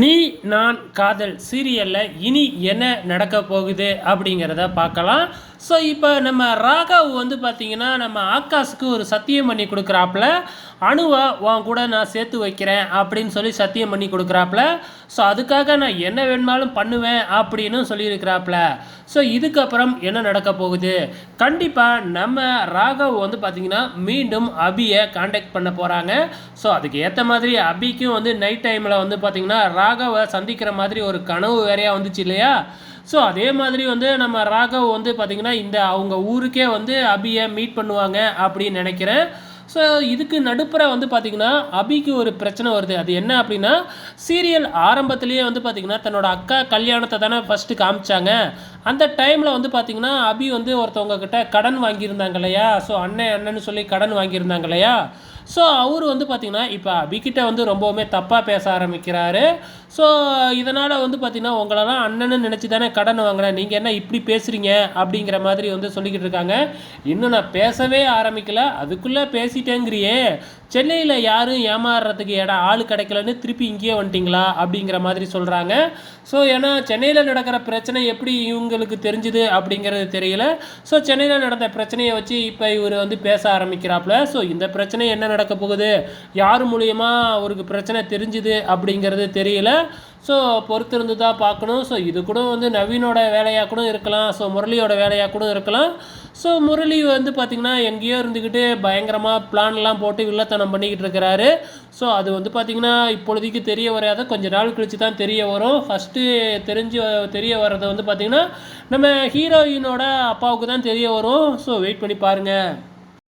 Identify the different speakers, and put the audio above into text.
Speaker 1: நீ நான் காதல் சீரியலில் இனி என்ன நடக்க போகுது அப்படிங்கிறத பார்க்கலாம். ஸோ இப்போ நம்ம ராகவ் வந்து பார்த்திங்கன்னா நம்ம ஆகாஷுக்கு ஒரு சத்தியம் பண்ணி கொடுக்குறாப்புல. அணுவை உன் கூட நான் சேர்த்து வைக்கிறேன் அப்படின்னு சொல்லி சத்தியம் பண்ணி கொடுக்குறாப்புல. ஸோ அதுக்காக நான் என்ன வேணுமாலும் பண்ணுவேன் அப்படின்னு சொல்லியிருக்கிறாப்புல. ஸோ இதுக்கப்புறம் என்ன நடக்க போகுது? கண்டிப்பாக நம்ம ராகவ் வந்து பார்த்திங்கன்னா மீண்டும் அபியை காண்டாக்ட் பண்ண போகிறாங்க ஸோ அதுக்கு ஏற்ற மாதிரி அபிக்கும் வந்து நைட் டைமில் வந்து பார்த்திங்கன்னா ராகவை சந்திக்கிற மாதிரி ஒரு கனவு வேறையாக வந்துச்சு இல்லையா? ஸோ அதே மாதிரி வந்து நம்ம ராகவ் வந்து பார்த்திங்கன்னா இந்த அவங்க ஊருக்கே வந்து அபியை மீட் பண்ணுவாங்க அப்படின்னு நினைக்கிறேன். ஸோ இதுக்கு நடுப்புற வந்து பார்த்திங்கன்னா அபிக்கு ஒரு பிரச்சனை வருது. அது என்ன அப்படின்னா சீரியல் ஆரம்பத்துலேயே வந்து பார்த்திங்கன்னா தன்னோட அக்கா கல்யாணத்தை தானே ஃபஸ்ட்டு காமிச்சாங்க. அந்த டைமில் வந்து பார்த்திங்கன்னா அபி வந்து ஒருத்தவங்க கிட்ட கடன் வாங்கியிருந்தாங்க இல்லையா? ஸோ அண்ணன் அண்ணன்னு சொல்லி கடன் வாங்கியிருந்தாங்க இல்லையா? ஸோ அவர் வந்து பார்த்திங்கன்னா இப்போ அபிகிட்ட வந்து ரொம்பவுமே தப்பாக பேச ஆரம்பிக்கிறாரு. ஸோ இதனால் வந்து பார்த்திங்கன்னா உங்களெல்லாம் அண்ணன்னு நினச்சி தானே கடன் வாங்கினேன் நீங்கள் என்ன இப்படி பேசுகிறீங்க அப்படிங்கிற மாதிரி வந்து சொல்லிக்கிட்டு இருக்காங்க. இன்னும் நான் பேசவே ஆரம்பிக்கல. அதுக்குள்ளே பேசிட்டேங்கிறியே. சென்னையில் யாரும் ஏமாறுறதுக்கு இடம் ஆள் கிடைக்கலன்னு திருப்பி இங்கேயே வந்துட்டிங்களா? அப்படிங்கிற மாதிரி சொல்கிறாங்க ஸோ ஏன்னா சென்னையில் நடக்கிற பிரச்சனை எப்படி இவங்களுக்கு தெரிஞ்சுது அப்படிங்கிறது தெரியல. ஸோ சென்னையில் நடந்த பிரச்சனையை வச்சு இப்போ இவர் வந்து பேச ஆரம்பிக்கிறாப்புல. ஸோ இந்த பிரச்சனை என்ன நடக்க போகுது? யார் மூலியமாக அவருக்கு பிரச்சனை தெரிஞ்சுது அப்படிங்கிறது தெரியல. ஸோ பொறுத்திருந்து தான் பார்க்கணும். ஸோ இது கூட வந்து நவீனோட வேலையாக கூட இருக்கலாம். ஸோ முரளியோட வேலையாக கூட இருக்கலாம். ஸோ முரளி வந்து பார்த்திங்கன்னா எங்கேயோ இருந்துக்கிட்டு பயங்கரமாக பிளான்லாம் போட்டு வில்லத்தனம் பண்ணிக்கிட்டு இருக்கிறாரு. ஸோ அது வந்து பார்த்திங்கன்னா இப்பொழுதைக்கு தெரிய வராத கொஞ்ச நாள் கழித்து தான் தெரிய வரும். ஃபஸ்ட்டு தெரிஞ்சு தெரிய வர்றது வந்து பார்த்திங்கன்னா நம்ம ஹீரோயினோட அப்பாவுக்கு தான் தெரிய வரும். ஸோ வெயிட் பண்ணி பாருங்கள்